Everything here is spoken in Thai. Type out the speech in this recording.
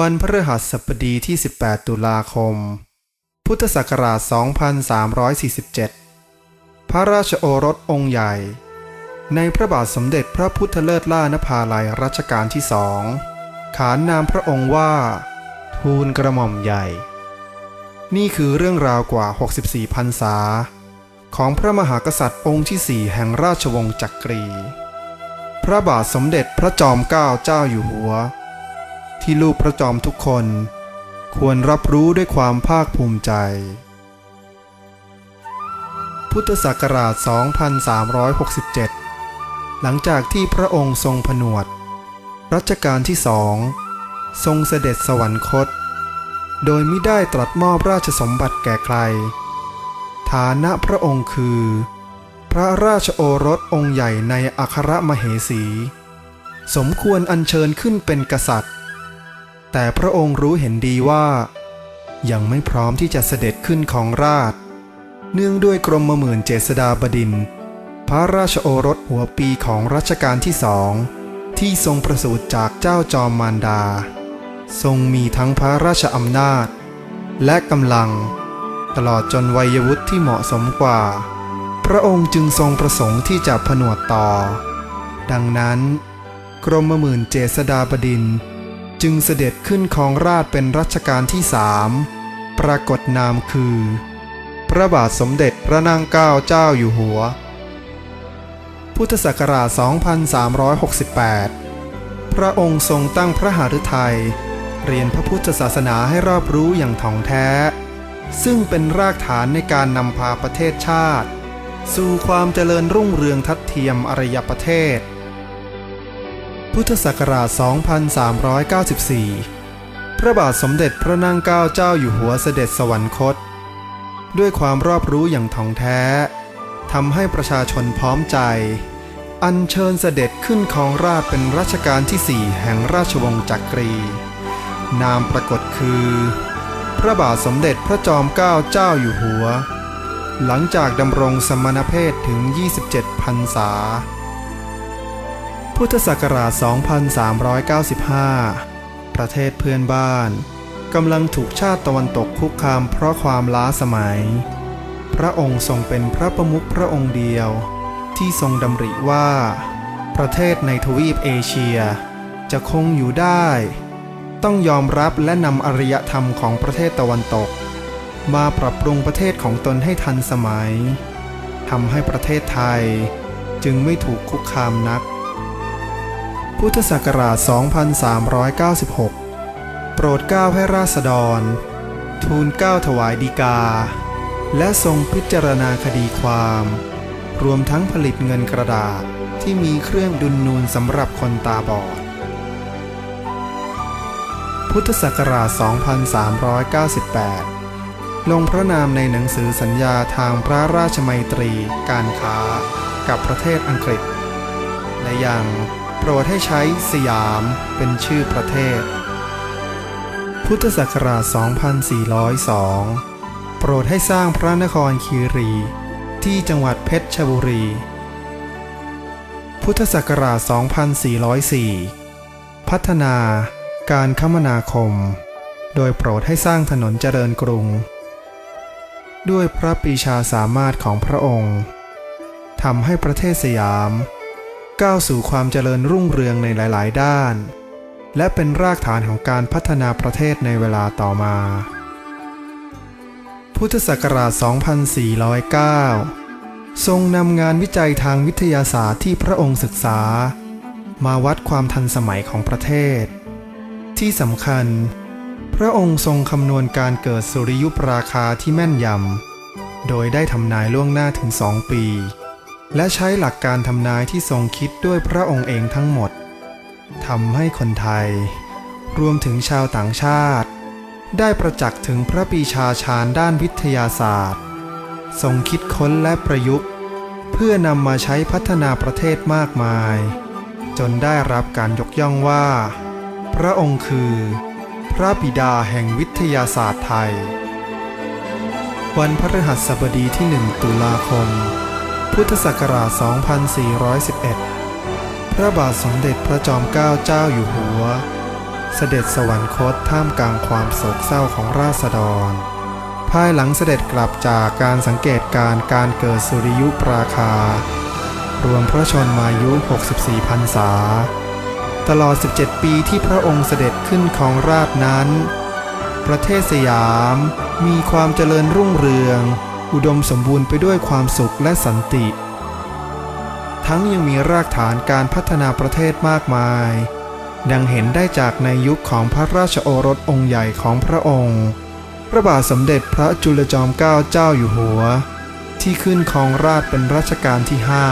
วันพฤหัสบดีที่ 18 ตุลาคม พุทธศักราช 2347 พระราชโอรสองค์ใหญ่ ในพระบาทสมเด็จพระพุทธเลิศล่านภาลัยรัชกาลที่สอง ขานนามพระองค์ว่า ทูลกระหม่อมใหญ่ นี่คือเรื่องราวกว่า 64พรรษา ของพระมหากษัตริย์องค์ที่สี่แห่งราชวงศ์จักรี พระบาทสมเด็จพระจอมเกล้าเจ้าอยู่หัว ที่ลูกพระจอมทุกคน ควรรับรู้ด้วยความภาคภูมิใจ พุทธศักราช 2367 หลังจากที่พระองค์ทรงผนวด รัชกาลที่สอง ทรงเสด็จสวรรคต โดยไม่ได้ตรัสมอบราชสมบัติแก่ใคร ฐานะพระองค์คือ พระราชโอรสองค์ใหญ่ในอัครมเหสีสมควรอัญเชิญขึ้นเป็นกษัตริย์ แต่พระองค์รู้เห็นดีว่า ยังไม่พร้อมที่จะเสด็จขึ้นของราช เนื่องด้วยกรมหมื่นเจษฎาบดิน พระราชโอรสหัวปีของรัชกาลที่สองที่ทรงประสูติจากเจ้าจอมมารดา ทรงมีทั้งพระราชอำนาจ และกำลัง ตลอดจนวัยวุฒิที่เหมาะสมกว่า พระองค์จึงทรงประสงค์ที่จะผนวดต่อ ดังนั้น กรมหมื่นเจษฎาบดินท จึงเสด็จขึ้นครองราชเป็นรัชกาลที่สามปรากฏนามคือ พระบาทสมเด็จพระนางเกล้าเจ้าอยู่หัว พุทธศักราช 2368 พระองค์ทรงตั้งพระหฤทัยเรียนพระพุทธศาสนาให้รอบรู้อย่างถ่องแท้ ซึ่งเป็นรากฐานในการนำพาประเทศชาติ สู่ความเจริญรุ่งเรืองทัดเทียมอารยประเทศ พุทธศักราช 2394 พระบาทสมเด็จพระนางเกล้าเจ้าอยู่หัวเสด็จสวรรคต ด้วยความรอบรู้อย่างถ่องแท้ทำให้ประชาชนพร้อมใจ อัญเชิญเสด็จขึ้นครองราชเป็นรัชกาลที่สี่แห่งราชวงศ์จักรี นามปรากฏคือ พระบาทสมเด็จพระจอมเกล้าเจ้าอยู่หัว หลังจากดำรงสมณเพศถึง 27 พรรษา พุทธศักราช 2395 ประเทศเพื่อนบ้านกำลังถูกชาติตะวันตกคุกคามเพราะความล้าสมัย พระองค์ทรงเป็นพระประมุขพระองค์เดียว ที่ทรงดำริว่า ประเทศในทวีปเอเชีย จะคงอยู่ได้ ต้องยอมรับและนำอารยธรรมของประเทศตะวันตก มาปรับปรุงประเทศของตนให้ทันสมัยทำให้ประเทศไทยจึงไม่ถูกคุกคามนัก พุทธศักราช 2396 โปรดเกล้าให้ราษฎร ทูลเกล้าถวายดีกา และทรงพิจารณาคดีความ รวมทั้งผลิตเงินกระดาษที่มีเครื่องดุลนูนสำหรับคนตาบอด พุทธศักราช 2398 ลงพระนามในหนังสือสัญญาทางพระราชมัยตรี การค้า กับประเทศอังกฤษ และยัง โปรดให้ใช้สยามเป็นชื่อประเทศ พุทธศักราช 2402 โปรดให้สร้างพระนครคีรี ที่จังหวัดเพชรบุรี พุทธศักราช 2404 พัฒนาการคมนาคม โดยโปรดให้สร้างถนนเจริญกรุง ด้วยพระปีชาสามารถของพระองค์ทำให้ประเทศสยาม ก้าวสู่ความเจริญรุ่งเรืองในหลาย ๆ ด้าน และเป็นรากฐานของการพัฒนาประเทศในเวลาต่อมา พุทธศักราช 2409 ทรงนำงานวิจัยทางวิทยาศาสตร์ที่พระองค์ศึกษา มาวัดความทันสมัยของประเทศ ที่สำคัญ พระองค์ทรงคำนวณการเกิดสุริยุปราคาที่แม่นยำโดยได้ทำนายล่วงหน้าถึงสองปี และใช้หลักการทำนายที่ทรงคิดด้วยพระองค์เองทั้งหมดทำให้คนไทย รวมถึงชาวต่างชาติ ได้ประจักษ์ถึงพระปีชาชาญด้านวิทยาศาสตร์ ทรงคิดค้นและประยุกต์ เพื่อนำมาใช้พัฒนาประเทศมากมาย จนได้รับการยกย่องว่า พระองค์คือ พระบิดาแห่งวิทยาศาสตร์ไทย วันพฤหัสบดีที่ 1 ตุลาคม พุทธศักราช 2411 พระบาทสมเด็จพระจอมเกล้าเจ้าอยู่หัว เสด็จสวรรคตท่ามกลางความโศกเศร้าของราษฎร ภายหลังเสด็จกลับจากการสังเกตการณ์การเกิดสุริยุปราคา รวมพระชนมายุ 64พรรษา ตลอด 17 ปีที่พระองค์เสด็จขึ้นของราชนั้น ประเทศสยามมีความเจริญรุ่งเรือง อุดมสมบูรณ์ไปด้วยความสุขและสันติ ทั้งยังมีรากฐานการพัฒนาประเทศมากมาย ดังเห็นได้จากในยุคของพระราชโอรสองค์ใหญ่ของพระองค์ พระบาทสมเด็จพระจุลจอมเกล้าเจ้าอยู่หัว ที่ขึ้นครองราชเป็นรัชกาลที่ห้า